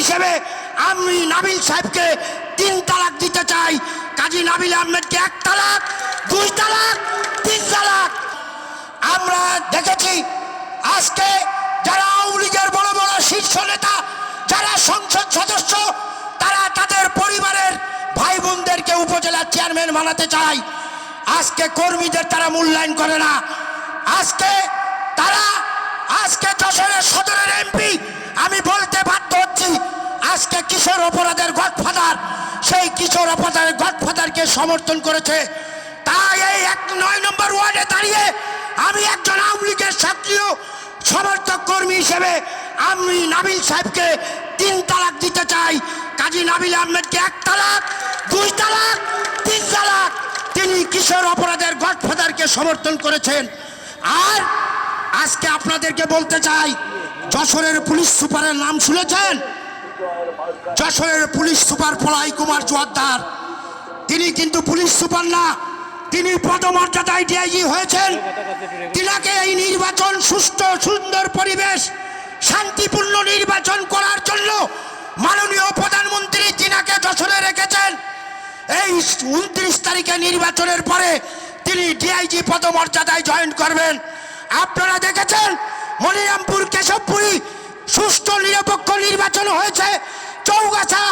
হিসেবে আমি নাবিল সাহেবকে তিন তালাক দিতে চাই। কাজী নাবিল আহমেদকে এক তালাক, দুই তালাক, তিন তালাক। আমরা দেখেছি আজকে যারা আওয়ামী লীগের বড় বড় শীর্ষ নেতা, যারা সংসদ সদস্য, তারা তাদের পরিবারের ভাই বোনদেরকে উপজেলার চেয়ারম্যান বানাতে চায় আজকে কর্মীদের তারা মূল্যায়ন করে না। আজকে তারা আজকে যশোরের সদরের এমপি আমি বলতে বাধ্য হচ্ছি আজকে কিশোর অপরাধের গডফাদার, সেই কিশোর অপরাধের গডফাদারকে সমর্থন করেছে। তাই এই এক নয় নম্বর ওয়ার্ডে দাঁড়িয়ে আমি একজন আওয়ামী লীগের সক্রিয় সমর্থক কর্মী হিসেবে আমি নাবিল সাহেবকে তিন তালাক দিতে চাই। কাজী নাবিল আহমেদকে এক তালাক, দুই তালাক, তিন তালাক। তিনি কিশোর অপরাধের গডফাদারকে সমর্থন করেছেন। আর আজকে আপনাদেরকে বলতে চাই, যশোরের পুলিশ সুপারের নাম শুনেছেন? যশোরের পুলিশ সুপার পলাই কুমার জোয়ারদার। তিনি কিন্তু পুলিশ সুপার না, তিনি পদমর্যাদায় ডিআইজি হয়েছেন। তিনাকে এই নির্বাচন সুস্থ সুন্দর পরিবেশ, শান্তিপূর্ণ নির্বাচন করার জন্য মাননীয় প্রধানমন্ত্রী তিনাকে যশোরে রেখেছেন। এই উনত্রিশ তারিখে নির্বাচনের পরে তিনি ডিআইজি পদমর্যাদায় জয়েন করবেন। আপনারা দেখেছেন, মনিরামপুর কেশবপুরী সুষ্ঠু নিরপেক্ষ নির্বাচন হয়েছে। চৌগাছা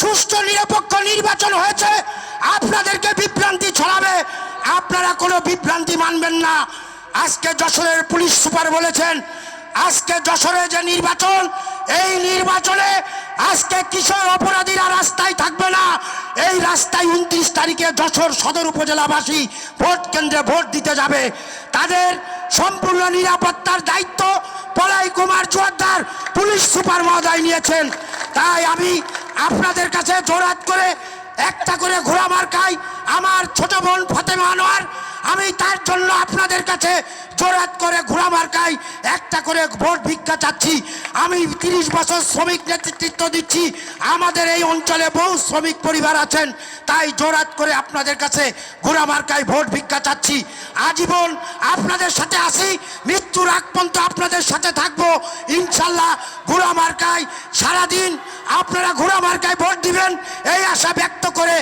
সুষ্ঠু নিরপেক্ষ নির্বাচন হয়েছে। আপনাদেরকে বিভ্রান্তি ছড়াবে। আপনারা কোনো বিভ্রান্তি মানবেন না। আজকে যশোরের পুলিশ সুপার বলেছেন, আজকে যশোরে যে নির্বাচন, এই নির্বাচনে আজকে কিশোর অপরাধীরা রাস্তায় থাকবে না। এই রাস্তায় উনত্রিশ তারিখে যশোর সদর উপজেলাবাসী ভোট কেন্দ্রে ভোট দিতে যাবে। তাদের সম্পূর্ণ নিরাপত্তার দায়িত্ব পলাই কুমার জোয়ারদার পুলিশ সুপার মহোদয় নিয়েছেন। তাই আমি আপনাদের কাছে জোরাত করে একটা করে ঘোড়া মার্কাই আমার ছোট বোন ফতেমা আনোয়ার, আমি তার জন্য আপনাদের কাছে জোরাত করে ঘোড়া মার্কাই একটা করে ভোট ভিক্ষা চাচ্ছি। আমি তিরিশ বছর শ্রমিক নেতৃত্ব দিচ্ছি। আমাদের এই অঞ্চলে বহু শ্রমিক পরিবার আছেন, তাই জোরাত করে আপনাদের কাছে ঘোড়া মার্কায় ভোট ভিক্ষা চাচ্ছি। আজীবন আপনাদের সাথে আসি মৃত্যুর আগ পর্যন্ত আপনাদের সাথে থাকব। ইনশাল্লাহ ঘোড়া মার্কায় সারাদিন আপনারা ঘোড়া মার্কায় ভোট দিবেন এই আশা ব্যক্ত করে